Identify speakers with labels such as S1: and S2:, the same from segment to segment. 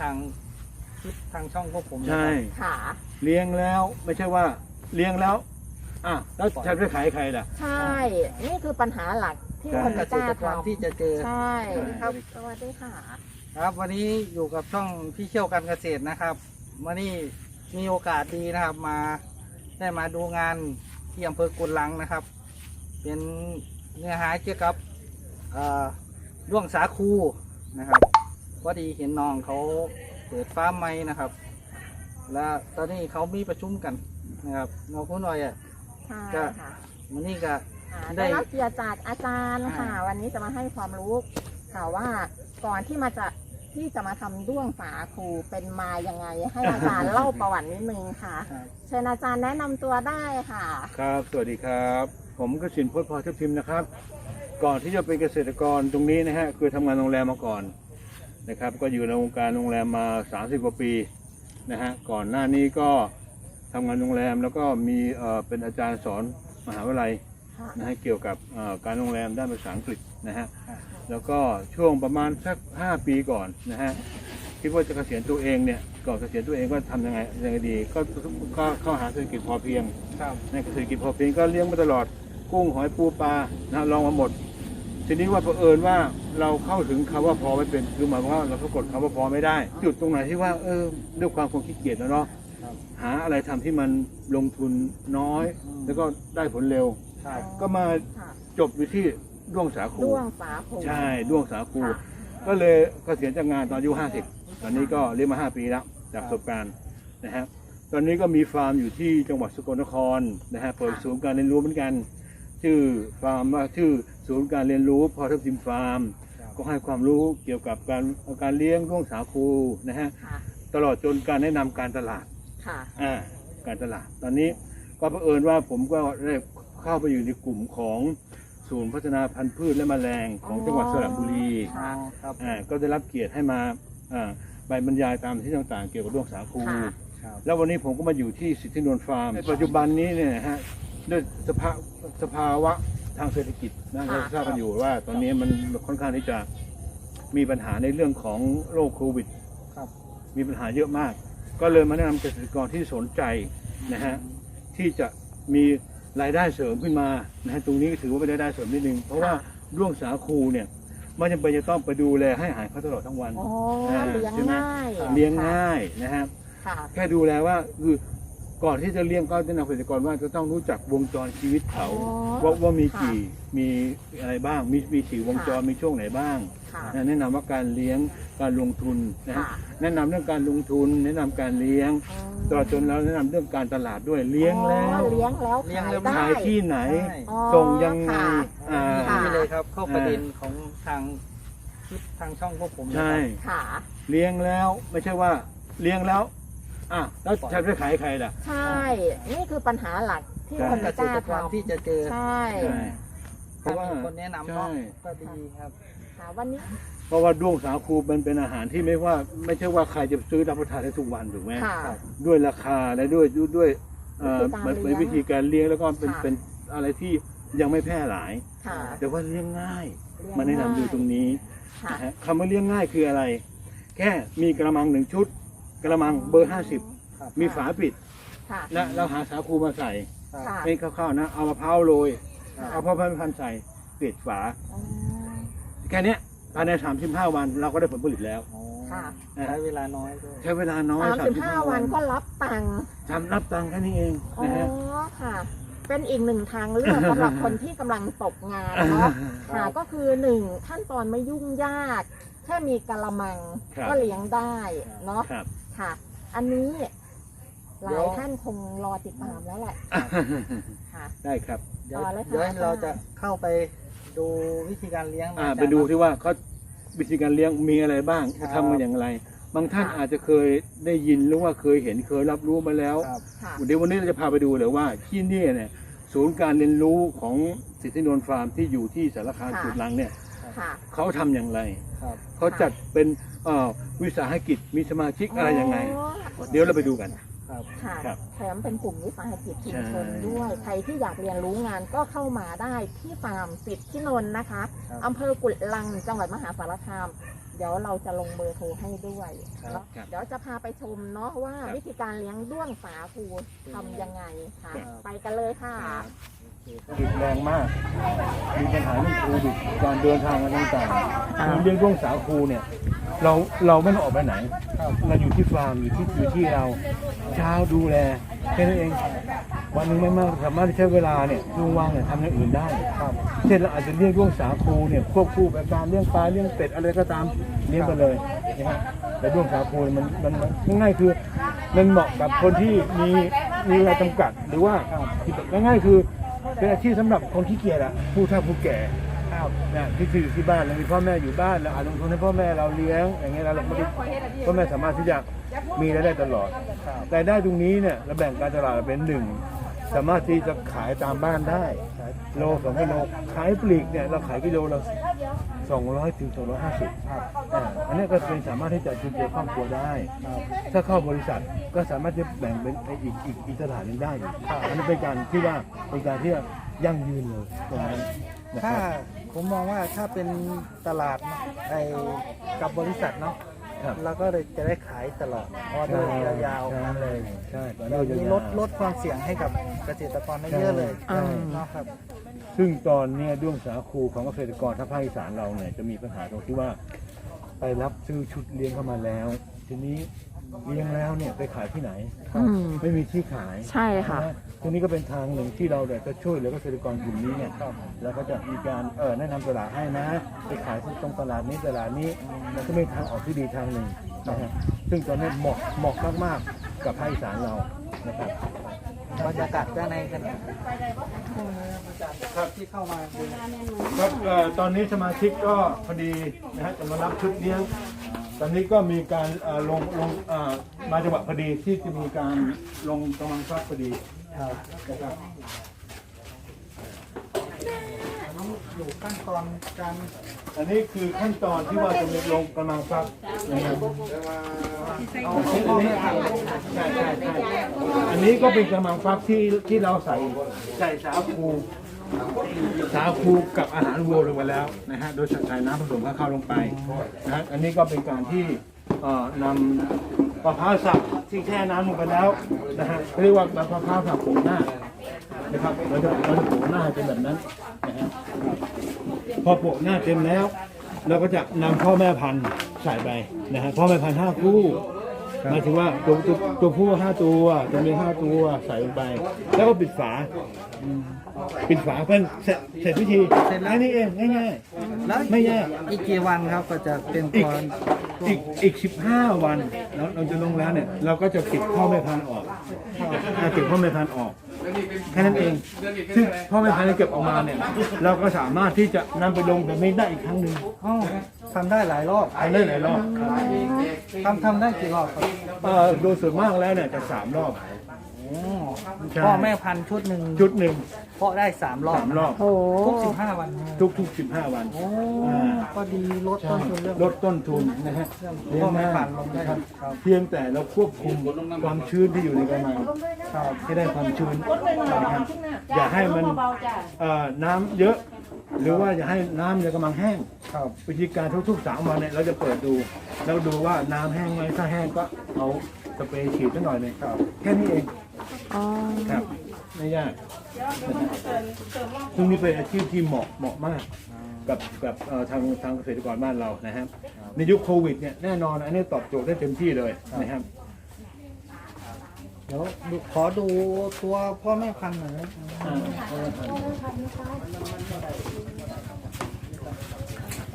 S1: ทางคลิปทางช่องพวกผมนะ
S2: ใช่
S1: ครับ
S3: ค่ะ
S2: เลี้ยงแล้วไม่ใช่ว่าเลี้ยงแล้ว อะแล้วฉันไปขายใครล่ะ
S3: ใช่ นี่คือปัญหาหลักที่
S2: ใช่
S3: คน
S1: เก
S3: ไม่
S1: ษ
S3: กล้า
S1: ตรกร
S3: ทำ
S1: ที่จะเจอ
S3: ใช่
S1: ครับ
S3: สวัสดีค่ะ
S1: ครับ วันนี้อยู่กับช่องพี่เชี่ยวการเกษตรนะครับวันนี้มีโอกาสดีนะครับมาได้มาดูงานที่อำเภอกุนลังนะครับ เป็นเนื้อหาเกี่ยวกับเอ่อด้วงสาคูนะครับพ อดีเห็นน้องเขาเปิดฟาร์มใหม่นะครับ แล้วตอนนี้เขามีประชุมกันนะครับน้องคุณหน่อยอะ
S3: ใช่
S1: ก็
S3: ค่ะ
S1: วันนี้ก็
S3: อ่า
S1: ได้
S3: ได้รับเกียรติจากอาจารย์ค่ะ
S1: อ่า
S3: วันนี้จะมาให้ความรู้ค่ะว่าก่อนที่มาจะที่จะมาทำด้วงสาคูเป็นมายังไง ให้อาจารย์ เล่าประวัตินิดนึงค่ะ
S1: ครับ
S3: เชิญอาจารย์แนะนำตัวได้ค่ะ
S2: ครับ สวัสดีครับ ผมกสินพจน์พอเทพพิมพ์นะครับ ก่อนที่จะเป็นเกษตรกรตรงนี้นะฮะคือทำงานโรงแรมมาก่อน นะครับ ก็อยู่ในวงการโรงแรมมา 30 กว่าปีนะฮะก่อนหน้านี้ก็ทำงานโรงแรมแล้วก็มีเอ่อเป็นอาจารย์สอนมหาวิทยาลัย
S3: ค่ะ
S2: นะฮะเกี่ยวกับเอ่อการโรงแรมด้านภาษาอังกฤษนะฮะ
S1: ครับ
S2: แล้วก็ช่วงประมาณสัก 5 ปีก่อนนะฮะคิดว่าจะเกษียณตัวเองเนี่ยก่อนเกษียณตัวเองก็ทำยังไงยังไงดีก็ก็เข้าหาเศรษฐกิจพอเพียง
S1: ครับ
S2: ในเศรษฐกิจพอเพียงก็เลี้ยงมาตลอดกุ้งหอยปูปลานะลองมาหมด ทีนี้ว่าเผอิญว่าเราเข้าถึงคำว่าพอไม่เป็นคือหมายความว่าเราสะกดคำว่าพอไม่ได้ จุดตรงไหนที่ว่าเออด้วยความคงขี้เกียจนะเนาะ
S1: ครับ
S2: หาอะไรทำที่มันลงทุนน้อย
S1: อืม
S2: แล้วก็ได้ผลเร็ว
S1: ครับ
S2: ก็มา
S3: ค่ะ
S2: จบอยู่ที่ด้วงสาคู
S3: ด้วงสาคู
S2: ใช่ด้วงสาคู
S3: ค่ะ
S2: ก็เลยเกษียณจากงานตอนอายุ50ตอนนี้ก็เลี้ยงมา5ปีแล้วจากประสบการณ์นะฮะตอนนี้ก็มีฟาร์มอยู่ที่จังหวัดสกลนครนะฮะเปิดศูนย์การเรียนรู้เหมือนกัน ชื่อฟาร์มว่าชื่อ ศูนย์การเรียนรู้พอทับทิมฟาร์ม
S1: ครับ
S2: ก็ให้ความรู้เกี่ยวกับการการเลี้ยงด้วงสาคูนะฮะ
S3: ค่ะ
S2: ตลอดจนการแนะนำการตลาด
S3: ค่ะ
S2: อ่าการตลาด ตอนนี้ก็เผอิญว่าผมก็ได้เข้าไปอยู่ในกลุ่มของศูนย์พัฒนาพันธุ์พืชและแมลงของจังหวัดสระบุรี
S1: อ๋อครับ
S2: อ่าก็ได้รับเกียรติให้มาอ่าใบบรรยายตามที่ต่างๆ เกี่ยวกับด้วงสาคู
S3: ค่ะ
S1: ครับ
S2: แล้ววันนี้ผมก็มาอยู่ที่สิทธินนท์ฟาร์มในปัจจุบันนี้เนี่ยนะฮะด้วยสภาสภาวะ ทางเศรษฐกิจนะ
S3: ค่ะ
S2: เราทราบกันอยู่ว่า ตอนนี้มันค่อนข้างที่จะมีปัญหาในเรื่องของโรคโควิด
S1: ครับ
S2: มีปัญหาเยอะมาก ก็เลยมาแนะนำเกษตรกรที่สนใจนะฮะที่จะมีรายได้เสริมขึ้นมานะฮะตรงนี้ถือว่าเป็นรายได้เสริมนิดนึงเพราะว่าด้วงสาคูเนี่ยไม่จำเป็นจะต้องไปดูแลให้อาหารเขาตลอดทั้งวัน
S3: โอ้
S2: อ่า
S3: เลี้ยง
S2: ใช่ไหม
S3: ง่าย
S2: เลี้ยงง่ายนะฮะ
S3: ค่ะ
S2: แค่ดูแลว่าคือ ก่อนที่จะเลี้ยงก็แนะนำเกษตรกรว่าจะต้องรู้จักวงจรชีวิตเขา
S3: อ๋อ
S2: ว่าว่ามี
S3: ค่ะ
S2: กี่มีอะไรบ้างมีมีกี่วงจร
S3: ค่ะ
S2: มีช่วงไหนบ้าง
S3: ค่ะ
S2: นะแนะนำว่าการเลี้ยงการลงทุนนะฮะ
S3: ค่ะ
S2: แนะนำเรื่องการลงทุน แนะนำการเลี้ยงตลอดจนแล้วแนะนำเรื่องการตลาดด้วยเลี้ยงแล้ว
S3: อ๋อเลี้ยงแล้ว
S1: เลี้ยง
S3: ขาย
S1: แล้ว
S3: ได้
S2: ขายที่ไหน
S1: ใช่
S3: อ๋อ
S2: ส่งยังไง
S3: ค่ะ
S2: อ่า
S3: ค่ะ
S1: นี่เลยครับเข้าประเด็นของทางคลิปทางช่องพวกผมนะ
S2: ใช่
S3: ค่ะ
S2: เลี้ยงแล้วไม่ใช่ว่าเลี้ยงแล้ว อะแล้วฉันไปขายใครล่ะ
S3: ใช่ นี่คือปัญหาหลักที่
S2: ใช่
S3: คน
S1: เก
S3: ไม่
S1: ษ
S3: กล้า
S1: ตรกร
S3: ทำ
S1: ที่จะเจอ
S3: ใช่
S2: ใช่เพ
S1: ถ้า
S2: ราะว่า
S1: มีคนแนะนำเนาะ
S2: ใช่
S1: ก็ดีครับ
S3: ค่ะวันนี้
S2: เพราะว่าด้วงสาคูมันเป็นอาหารที่ไม่ว่า ไม่ใช่ว่าใครจะซื้อรับประทานได้ทุกวันถูกไหม
S3: ค่ะ
S2: ด้วยราคาและด้วยด้วยด้วยเอ่อ
S3: วิธีการ
S2: มัน
S3: เลี้
S2: เป็น
S3: ยง
S2: วิธีการเลี้ยงแล้วก็เป็น
S3: ค่ะ
S2: เป็นอะไรที่ยังไม่แพร่หลาย
S3: ค่ะ
S2: แต่ว่าเลี้ยงง่าย
S3: เลี้ยง
S2: มาแนะนำดูตรงนี้
S3: ค่ะ
S2: นะฮะคำว่าเลี้ยงง่ายคืออะไร แค่มีกระมังหนึ่งชุด กระมังเบอร์ห้าสิบ
S1: ครับ
S2: มีฝาปิด
S3: ค่ะ
S2: และเราหาสาคูมาใส่
S1: ครับ
S3: ค่ะ
S2: เป็นข้าวๆนะ เอามะพร้าวโรย
S3: ค่ะ
S2: เอาพ่อพันธุ์พันธุ์ใส่ปิดฝา
S3: อ๋อ
S2: แค่เนี้ยภายใน 35 วันเราก็ได้ผลผลิตแล้ว
S1: อ๋อ
S3: ค่ะ
S1: ใช้เวลาน้อยด้วย
S2: ใช้เวลาน้อย
S3: สามสิบห้า
S2: 35
S3: วันก็รับตังค์
S2: ทำรับตังค์แค่นี้เอง
S3: อ๋อ
S2: นะฮะ
S3: ค่ะ เป็นอีกหนึ่งทางเลือกสำหรับคนที่กำลังตกงานเนาะ ค่ะก็คือหนึ่งขั้นตอนไม่ยุ่งยาก แค่มีกะละมัง
S2: ครับ
S3: ก็เลี้ยงได้เนาะ
S2: ครับ
S3: ค่ะ อันนี้ห
S1: เดี๋
S3: ลาย
S1: ยว
S3: ท่านคงรอติดตามแล้วแหละค่ะ
S2: ได้ครับ
S1: เดี๋ยว
S3: ต่อเลยค่ะ
S1: เดี๋ยวเราจะเข้าไปดูวิธีการเลี้ยง
S2: อ่า
S1: นะ
S2: ไปดูที่ว่าเขาวิธีการเลี้ยงมีอะไรบ้าง
S1: ครับ
S2: ทำกันอย่างไร บางท่าน
S3: ค่ะ
S2: อาจจะเคยได้ยินหรือว่าเคยเห็นเคยรับรู้มาแล้ว
S1: ครับ
S3: ค่ะ
S2: เดี๋ยววันนี้เราจะพาไปดูเลยว่าที่นี่เนี่ยศูนย์การเรียนรู้ของสิทธินนท์ฟาร์มที่อยู่ที่สารคาม
S3: ค่ะ
S2: จุดลังเนี่ย
S3: ค่ะ
S2: เขาทำอย่างไร
S1: ครับ
S2: เขาจัดเป็นเอ่อวิสาหกิจมีสมาชิกอะไรยังไง
S3: อ๋อ
S2: เดี๋ยวเราไปดูกัน
S1: ครับ
S3: ค่ะ
S2: ครับ
S3: แถมเป็นกลุ่มวิสาหกิจชุมชน
S2: ใช่
S3: ด้วย ใครที่อยากเรียนรู้งานก็เข้ามาได้ที่ฟาร์มสิทธินนท์นะคะ
S1: ครับ
S3: อำเภอกุดลังจังหวัดมหาสารคาม เดี๋ยวเราจะลงเบอร์โทรให้ด้วย
S1: ครับ
S3: แล้ว
S2: ครับ
S3: เดี๋ยวจะพาไปชมเนาะว่า
S2: ครับ
S3: วิธีการเลี้ยงด้วงสาคูทำยังไงค่ะ
S1: ครับ
S3: ไปกันเลยค่ะ
S2: โค วิดแรงมาก มีปัญหาเรื่องโควิดการเดินทางกันต่าง
S1: ครับ
S2: ๆเรื่องด้วงสาคูเนี่ย เราเราไม่ต้องออกไปไหน
S1: ครับ
S2: เราอยู่ที่ฟาร์มอยู่ที่อยู่ที่เรา เช้าดูแลแค่นั้นเอง วันหนึงไม่มากสามารถที่ใช้เวลาเนี่ยช่วงว่างเนี่ยทำอย่างอื่นได้
S1: ครับ
S2: เช่นเราอาจจะเลี้ยงด้วงสาคูเนี่ยควบคู่ไปการเลี้ยงปลาเลี้ยงเป็ดอะไรก็ตามเลี้ยงไปเลยนะฮะแต่ด้วงสาคูเนี่ยมันมันมันง่ายๆคือมันเหมาะกับคนที่มีมีเวลาจำกัดหรือว่าง่ายๆคือ เป็นอาชีพสำหรับคนที่เกียจอะผู้เฒ่าผู้แก่
S1: ครับ
S2: นะที่คืออยู่ที่บ้านเรามีพ่อแม่อยู่บ้านเราอาจลงทุนให้พ่อแม่เราเลี้ยงอย่างเงี้ยเราไม่ได้พ่อแม่สามารถที่จะมีรายได้ตลอด
S1: ครับ
S2: รายได้ตรงนี้เนี่ยเราแบ่งการตลาดเป็นหนึ่ง สามารถที่จะขายตามบ้านได้โลสองกิโลขายปลีกเนี่ยเราขายกิโลละสองร้อยถึงสองร้อยห้าสิบอันนี้ก็เป็นสามารถที่จะจุนเจือครอบครัวได้ ถ้าเข้าบริษัทก็สามารถจะแบ่งเป็นอีกอีกอีกตลาดหนึงได้อันนี้เป็นการที่ว่าเป็นการที่ยั่งยืนเลยตรงนั้น
S1: ถ้าผมมองว่าถ้าเป็นตลาดไอ้กับบริษัทเนาะ
S2: ครับ
S1: เราก็เลยจะได้ขายตลอดออเดอร์ยาวๆ
S2: ใช่
S1: นั้นเลย
S2: ใช่
S1: แบ
S2: เรา
S1: บ
S2: จะ
S1: นี้ลดลดความเสี่ยงให้กับเกษตรกรได้เยอะเลย
S3: ใช่
S1: เนาะครับ
S2: ซึ่งตอนเนี้ยด้วงสาคูของเกษตรกรทางภาคอีสานเราเนี่ยจะมีปัญหาตรงที่ว่า ไปรับซื้อชุดเลี้ยงเข้ามาแล้ว ทีนี้เลี้ยงแล้วเนี่ยไปขายที่ไหน
S3: อืม
S2: ไม่มีที่ขาย
S3: ใช่ค่ะ
S2: น ตรงนี้ก็เป็นทางหนึ่งที่เราเนี่ยจะช่วยเหลือเกษตรกรกลุ่มนี้เนี่ยแล้วก็จะมีการเออแนะนำตลาดให้นะ ไปขายตรงตลาดนี้ตลาดนี้มันก็เป็นทางออกที่ดีทางหนึ่งนะฮะซึ่งตอนนี้เหมาะเหมาะมากๆกับภาคอีสานเรานะครับ
S1: บรรยากาศด้านในกันครับที่เข้ามาดู
S2: ครับเอ่อตอนนี้สมาชิกก็พอดีนะฮะจะมารับชุดเลี้ยง ตอนนี้ก็มีการเอ่อลงลงเอ่อมาจังหวะพอดีที่จะมีการลงกำลังทรัพย์พอดี
S1: ครับ
S2: นะครับ
S1: ต้องอยู่ขั้นตอนการ
S2: อันนี้คือขั้นตอนที่ว่าจะมีลงกำลังทรัพย์นะครับ
S1: เอาพ่อแม่พัน
S2: ใช่ใช่ใช่อันนี้ก็เป็นกำลังทรัพย์ที่ที่เราใส่ใส่สาคูสาคูกับอาหารวัวลงไปแล้วนะฮะโดยใส่น้ำผสมข้าวลงไปนะฮะอันนี้ก็เป็นการที่ นำมะพร้าวสับที่แช่น้ำลงไปแล้วนะฮะเรียกว่ามะพร้าวสับโผงหน้านะครับเราจะเราจะโผงหน้าเป็นแบบนั้นนะฮะพอโปะหน้าเต็มแล้ว เราก็จะนำพ่อแม่พันธุ์ใส่ไปนะฮะพ่อแม่พันธุ์ห้าคู่ หมายถึงว่าตัวตัวตัวผู้ห้าตัวตัวเมียห้าตัวใส่ลงไป แล้วก็ปิดฝา ปิดฝาเป็นเสร็จเสร็จพิธีแค่นี้เองง่าย
S1: แล้ว
S2: ไม่แย่
S1: อีกกี่วันครับก็จะเป็น
S2: ๆ อีก
S1: ตอน
S2: อีกอีกสิบห้าวันเราเราจะลงแล้วเนี่ย เราก็จะเก็บพ่อแม่พันธุ์ออกอ่าเก็บพ่อแม่พันธุ์ออก แค่นั้นเอง ซึ่งพ่อแม่พันธุ์ที่เก็บออกมาเนี่ย เราก็สามารถที่จะนำไปลงแบบนี้ได้อีกครั้งหนึ่ง
S1: อ๋อทำได้หลายรอบ
S2: ทำได้หลายรอบ
S1: ทำทำได้กี่รอบครับ
S2: เอ่อโดยส่วนมากแล้วเนี่ยจะสามรอบ
S1: โอ้
S2: ใช่
S1: พ่อแม่พันธุ์ชุดหนึ่ง
S2: ชุดหนึ่ง
S1: เพาะได้สามรอบ
S2: สามรอบ
S3: โอ้
S1: ทุกสิบห้าวัน
S2: ทุกทุกสิบห้าวัน
S1: โอ้
S2: อ่า
S1: ก็ดีลดต้นทุนเรื่อง
S2: ลดต้นทุนนะฮะ
S1: เรื่องพ่อแม่พันธุ์ลงได้
S2: นะครับ
S1: ครับ
S2: เพียงแต่เราควบคุมความชื้นที่อยู่ในกระมัง
S1: ครับ
S2: ให้ได้ความชื้นนะครับอย่าให้มันเอ่อน้ำเยอะ หรือว่าอย่าให้น้ำในกระมังแห้ง
S1: ครับ
S2: วิธีการทุกๆสามวันเนี่ยเราจะเปิดดู แล้วดูว่าน้ำแห้งไหมถ้าแห้งก็เอาสเปรย์ฉีดสักหน่อยหนึงครับแค่นี้เอง
S3: อ๋อ
S2: ครับ ไม่ยากซึ่งนี่เป็นอาชีพที่เหมาะเหมาะมาก กับกับเอ่อทางทางเกษตรกรบ้านเรานะครับ ในยุคโควิดเนี่ยแน่นอนอันนี้ตอบโจทย์ได้เต็มที่เลยนะครับ
S1: เดี๋ยวดูขอดูตัวพ่อแม่พันธุ์หน่อยนะ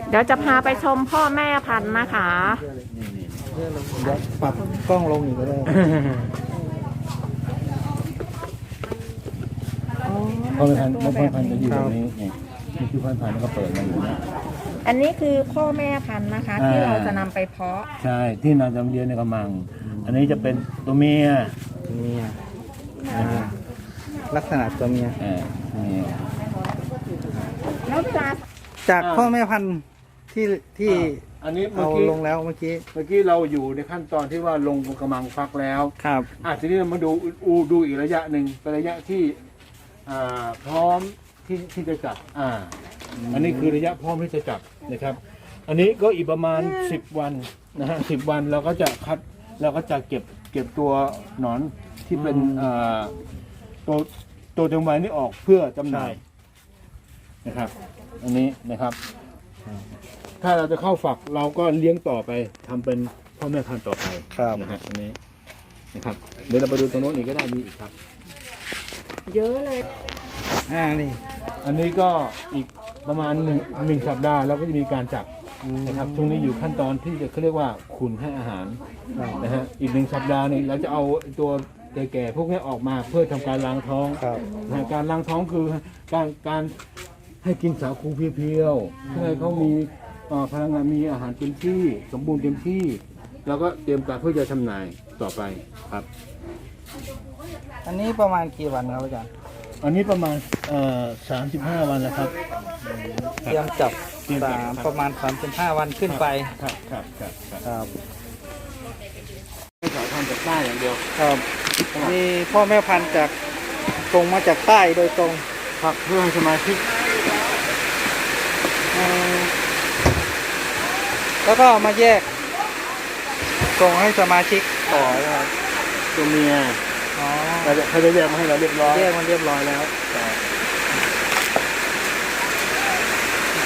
S3: เดี๋ยวจะพาไปชมพ่อแม่พันธุ์นะคะ
S1: เยอะเลยเดี๋ยวปรับกล้องลงอีกก็ได้
S2: พ่อพันธุ์พ่อพันธุ์จะอยู่ตรงนี้นี่นี่คือพ่อพันธุ์แล้วก็เปิดมาอยู่นะ
S3: อันนี้คือพ่อแม่พันธุ์นะคะ
S2: อ่า
S3: ที่เราจะนำไปเพาะ
S2: ใช่ที่นำจำเรียนในกระมัง อันนี้จะเป็นตัวเมีย
S1: ตัวเมียอ่าลักษณะตัวเมีย
S2: เออนี่
S3: แล้วจะ
S1: จาก
S2: อ่า
S1: พ่อแม่พันธุ์ที่ที่
S2: อันนี้เมื่อ
S1: เอา
S2: กี้
S1: ลงแล้วเมื่อกี้
S2: เมื่อกี้เราอยู่ในขั้นตอนที่ว่าลงกระมังฟักแล้ว
S1: ครับ
S2: อะทีนี้เรามาดูอูดูอีกระยะหนึ่งเป็นระยะที่ อ่าพร้อมที่ที่จะจับอ่าอันนี้คือระยะพร้อมที่จะจับนะครับ อันนี้ก็อีกประมาณสิบวันนะฮะสิบวันเราก็จะคัดเราก็จะเก็บเก็บตัวหนอนที่เป็น
S1: อืม
S2: เอ่อตัวตัวเต็มวัยนี่ออกเพื่อจำหน่ายนะครับ อันนี้นะครับ ถ้าเราจะเข้าฝักเราก็เลี้ยงต่อไปทำเป็นพ่อแม่พันธุ์ต่อไป
S1: ครับ
S2: นะฮะอันนี้นะครับเดี๋ยวเราไปดูตรงโน้นอีกก็ได้มีอีกครับ
S3: เยอะเลย
S1: อ่านี่
S2: อันนี้ก็อีกประมาณหนึ่งหนึ่งสัปดาห์เราก็จะมีการจับนะครับช่วงนี้อยู่ขั้นตอนที่จะเขาเรียกว่าขุนให้อาหาร
S1: ครับ
S2: นะฮะอีกหนึ่งสัปดาห์นี้เราจะเอาตัวแก่ๆพวกนี้ออกมาเพื่อทำการล้างท้อง
S1: ครับ
S2: นะฮะการล้างท้องคือการการให้กินสาคูเพียวๆเพื่อให้เขามีเอ่อพลังงานมีอาหารเต็มที่ สมบูรณ์เต็มที่ แล้วก็เตรียมการเพื่อจะจำหน่ายต่อไปครับ
S1: อันนี้ประมาณกี่วันครับอาจารย์
S2: อันนี้ประมาณเอ่อสามสิบห้าวันแล้วครับ
S1: เตรียมจับ
S2: เตรียมจับ
S1: สาม
S2: ครับ
S1: ประมาณสามสิบห้าวันขึ้นไป
S2: ครับครับครับครับ
S1: ครับ
S2: ไม่ขอทำจากใต้อย่างเดียว
S1: ครับมีพ่อแม่พันธุ์จากตรงมาจากใต้โดยตรง
S2: ครับเพื่อให้สมาชิก
S1: อืมแล้วก็เอามาแยกส่งให้สมาชิกต่อนะครับ
S2: ตัวเมีย
S1: อ๋อ
S2: เราจะเขาจะแยกมาให้เราเรียบร้อย
S1: แยกมันเรียบร้อยแล้ว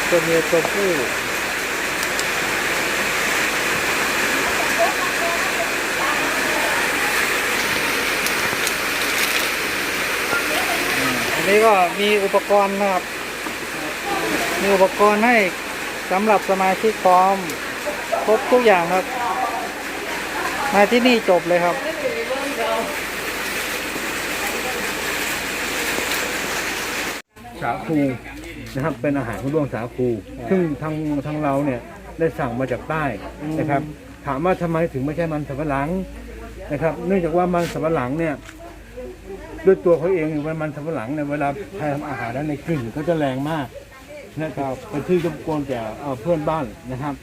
S1: ตัวเมียตัวผู้อันนี้ก็มีอุปกรณ์นะครับ มีอุปกรณ์ให้สำหรับสมาชิกพร้อม ครบทุกอย่างครับ มาที่นี่จบเลยครับา
S2: คูนะครับเป็นอาหารของด้วงสาคู ซึ่งทางทางเราเนี่ยได้สั่งมาจากใต้นะครับ ถามว่าทำไมถึงไม่ใช่มันสำปะหลังนะครับ เนื่องจากว่ามันสำปะหลังเนี่ยด้วยตัวเขาเองเวลามันสำปะหลังเนี่ยเวลาใครทำอาหารแล้วในกลิ่นเขาจะแรงมากนะครับเป็นที่รบกวนแก่เอ่อเพื่อนบ้านนะครับ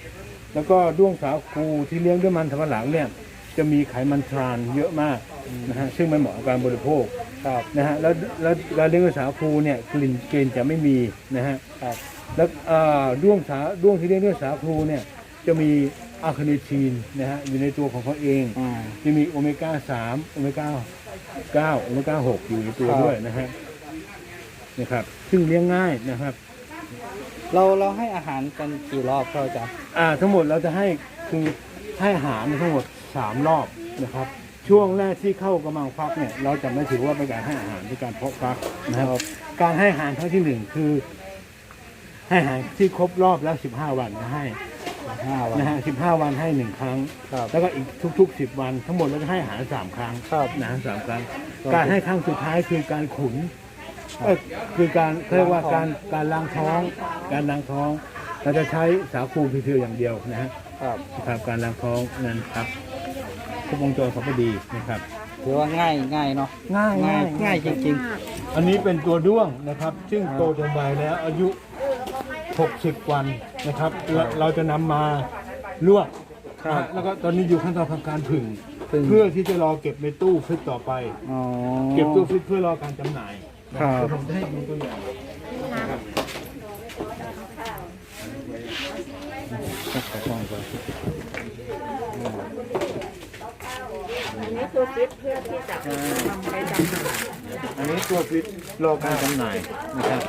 S2: แล้วก็ด้วงสาคูที่เลี้ยงด้วยมันสำปะหลังเนี่ยจะมีไขมันทรานเยอะมากนะฮะซึ่งไม่เหมาะกับการบริโภค
S1: ครับ
S2: นะฮะแล้วแล้วแล้วเลี้ยงด้วยสาคูเนี่ยกลิ่นกลิ่นจะไม่มีนะฮะ
S1: ครับ
S2: แล้วเอ่อด้วงสาด้วงที่เลี้ยงด้วยสาคูเนี่ยจะมีอะคาเนทีนนะฮะอยู่ในตัวของเขาเอง
S1: อ่า
S2: จะมีโอเมก้าสามโอเมก้าเก้าโอเมก้าหกอยู่ในตัว
S1: ครับ
S2: ด้วยนะฮะนะครับ ซึ่งเลี้ยงง่ายนะครับ
S1: เราเราให้อาหารกันกี่รอบครับอาจารย์
S2: อ่าทั้งหมดเราจะให้คือให้อาหารทั้งหมดสามรอบนะครับ ช่วงแรกที่เข้ากำลังฟักเนี่ยเราจะไม่ถือว่าเป็นการให้อาหารเป็นการเพาะฟักนะครับ การให้อาหารครั้งที่หนึ่งคือ ให้อาหารที่ครบรอบแล้วสิบห้าวันจะให้
S1: ห้าวัน
S2: นะฮะสิบห้าวันให้หนึ่งครั้ง
S1: ครับ
S2: แล้วก็อีกทุกๆสิบวัน ทั้งหมดเราจะให้อาหารสามครั้ง
S1: ครับ
S2: นะสามครั้ง
S1: ครับ
S2: การให้ครั้งสุดท้ายคือการขุนเอ้ยคือการเขาเรียกว่าการการล้างท้อง การล้างท้อง เราจะใช้สาคูเพียวๆอย่างเดียวนะฮะ
S1: ครับ
S2: นะครับการล้างท้องนั่นครับ ครบวงจรของพอดีนะครับ
S1: ถือว่าง่ายง่ายเนาะ
S2: ง่าย
S1: ง่ายง่ายจริง
S2: อันนี้เป็นตัวด้วงนะครับ ซึ่งโตจนใบแล้วอายุ 60 วันนะครับเราเราจะนำมาลวก
S1: ครับ
S2: นะฮะแล้วก็ตอนนี้อยู่ขั้นตอนของการผึ่ง
S1: ผึ่ง
S2: เพื่อที่จะรอเก็บในตู้ฟริตต่อไป
S1: ๆอ๋อ
S2: เก็บตู้ฟริตเพื่อรอการจำหน่ายนะครับ เดี๋ยวผมจะให้ดูตัวอย่างนะครับ
S3: อันนี้คือฟิตเพื่อที่จะนำไปจำหน่าย
S2: อันนี้ตัวฟริตรอการจำหน่ายนะครับ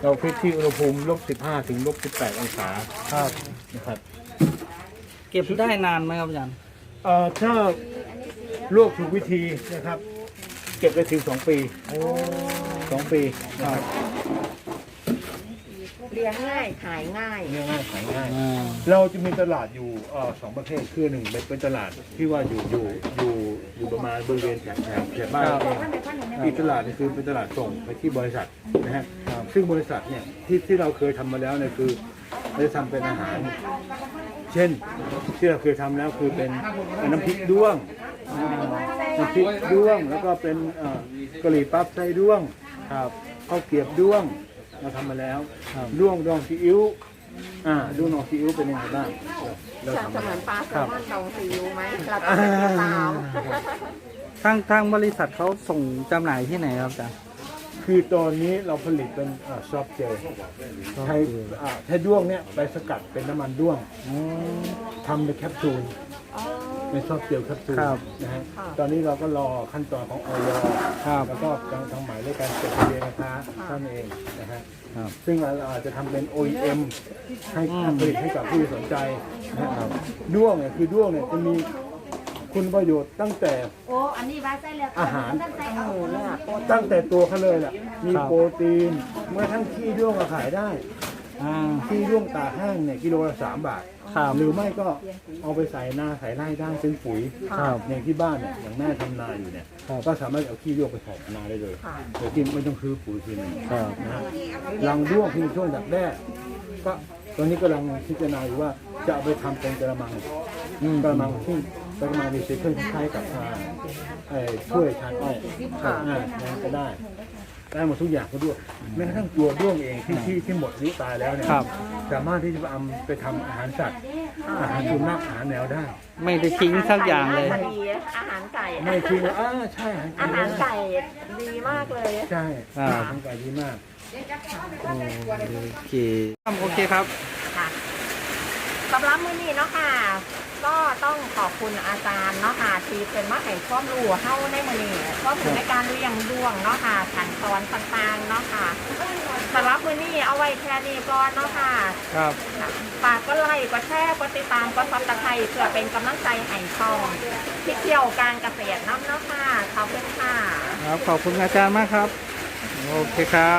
S2: เราฟริตที่อุณหภูมิลบ15 ถึงลบ18องศา
S1: ครับ
S2: นะครับ
S1: เก็บได้นานไหมครับอาจารย์
S2: เอ่อถ้าลวกถูกวิธีนะครับ เก็บได้ถึงสองปี
S1: โอ้
S2: สองปีนะครับ
S3: เลี้ยงง่ายขายง่าย
S2: เรื่องง่ายขายง่าย
S1: อ่า
S2: เราจะมีตลาดอยู่เอ่อสองประเภทคือหนึ่งเป็นตลาดที่ว่าอยู่อยู่อยู่อยู่ประมาณบริเวณแถบแถบแถบบ้านเราเองอีกตลาดนี่คือเป็นตลาดส่งไปที่บริษัทนะฮะซึ่งบริษัทเนี่ยที่ที่เราเคยทำมาแล้วเนี่ยคือเราจะทำเป็นอาหาร เช่นที่เราเคยทำแล้วคือเป็นน้ำพริกด้วงอ่าน้ำพริกด้วงแล้วก็เป็นเอ่อกะหรี่ปั๊บไส้ด้วง
S1: ครับ
S2: ข้าวเกรียบด้วง เราทำมาแล้ว
S1: ครับ
S2: ด้วงดองซีอิ๊วอ่าด้วงดองซีอิ๊วเป็นยังไงบ้างเรา
S3: จะ
S2: ทำ
S3: เส
S2: มา
S3: มื
S2: แล้ว
S3: อนปลาแซลมอนดองซีอิ๊วไหมเราต้องไปติดตาม
S1: ทางทางบริษัทเขาส่งจำหน่ายที่ไหนครับอาจารย์
S2: คือตอนนี้เราผลิตเป็นซอฟเจลใช้อ่าใช้ด้วงเนี่ยไปสกัดเป็นน้ำมันด้วง
S1: อืม
S2: ทำเป็นแคปซูล
S3: อ๋อ
S2: เป็นซอฟเจลแคปซูล
S1: ครับ
S2: นะฮะ
S3: ค่ะ
S2: ตอนนี้เราก็รอขั้นตอนของออย
S1: ครับ
S2: แล้วก็ทางทางหมายเลขการจดทะเบียนนะคะเท่านนเองนะฮะ
S1: ครับ
S2: ซึ่งเราอาจจะทำเป็น OEM ให้
S1: อืม
S2: ผลิตให้กับผู้สนใจนะครับด้วงเนี่ยคือด้วงเนี่ยจะมีคุณประโยชน์ตั้งแต่
S4: โอ้ อันนี้ว่าใส่แล้ว
S2: อาหาร
S4: ตั้งใจเอา
S3: เออเนี่ยโปร
S2: ตั้งแต่ตัวเขาเลยแหละมี
S1: ครับ
S2: โปรตีนเมื่อทั้งขี้ด้วงก็ขายได้
S1: อ่า
S2: ขี้ด้วงตากแห้งเนี่ยกิโลละสามบาท
S1: ครับ
S2: หรือไม่ก็เอาไปใส่นาใส่ไร่ได้เป็นปุ๋ย
S1: ครับ
S2: อย่างที่บ้านเนี่ยอย่างแม่ทำนาอยู่เนี่ย
S1: ครับ
S2: ก็สามารถเอาขี้ด้วงไปใส่นาได้เลย
S3: ค่ะ
S2: โดยที่ไม่ต้องซื้อปุ๋ยทีนึง
S1: ครับ
S2: นะฮะรังด้วงที่มีช่วงดักแด้ก็ตอนนี้กำลังพิจารณาอยู่ว่าจะเอาไปทำเป็นกระมัง
S1: อืม
S2: กระมังที่กระมังรีไซเคิลคล้ายๆกับอ่าไอ้ช่วยชานอ้อย
S3: ค่ะ
S2: อ่านะก็ได้ ได้หมดทุกอย่างก็ด้วยแม้กระทั่งตัวด้วงเองที่ที่ที่หมดอายุตายแล้วเนี่ย
S1: ครับ
S2: สามารถที่จะเอาไปทำอาหารสัตว์อาหารสุนัขอาหารแมวได้
S1: ไม่ได้ทิ้งสักอย่างเลย
S3: พอดีอาหารไก่
S2: ไม่ทิ้งเลยอ่าใช่
S3: อาหารไก่ดีมากเลย
S2: ใช่
S1: ครับ
S2: อาหารไก่ดีมาก
S1: โอเคครับโอเคครับ
S3: ค่ะ สำหรับมื้อนี้เนาะค่ะ ก็ต้องขอบคุณอาจารย์เนาะค่ะที่เป็นมาให้ความรู้เฮาในมื้อนี้ก็ถึงในการเลี้ยงดวงเนาะค่ะขั้นตอนต่างๆเนาะค่ะสำหรับมื้อนี้เอาไว้แค่นี้ก่อนเนาะค่ะ
S1: ครับ
S3: ฝากก็ไลค์ก็แชร์ก็ติดตามก็ซับสไครต์เพื่อเป็นกำลังใจให้ช่องที่เที่ยวการเกษตรน้ำเนาะค่ะขอบคุณค่ะ
S1: ครับ ขอบคุณอาจารย์มากครับ โอเคครับ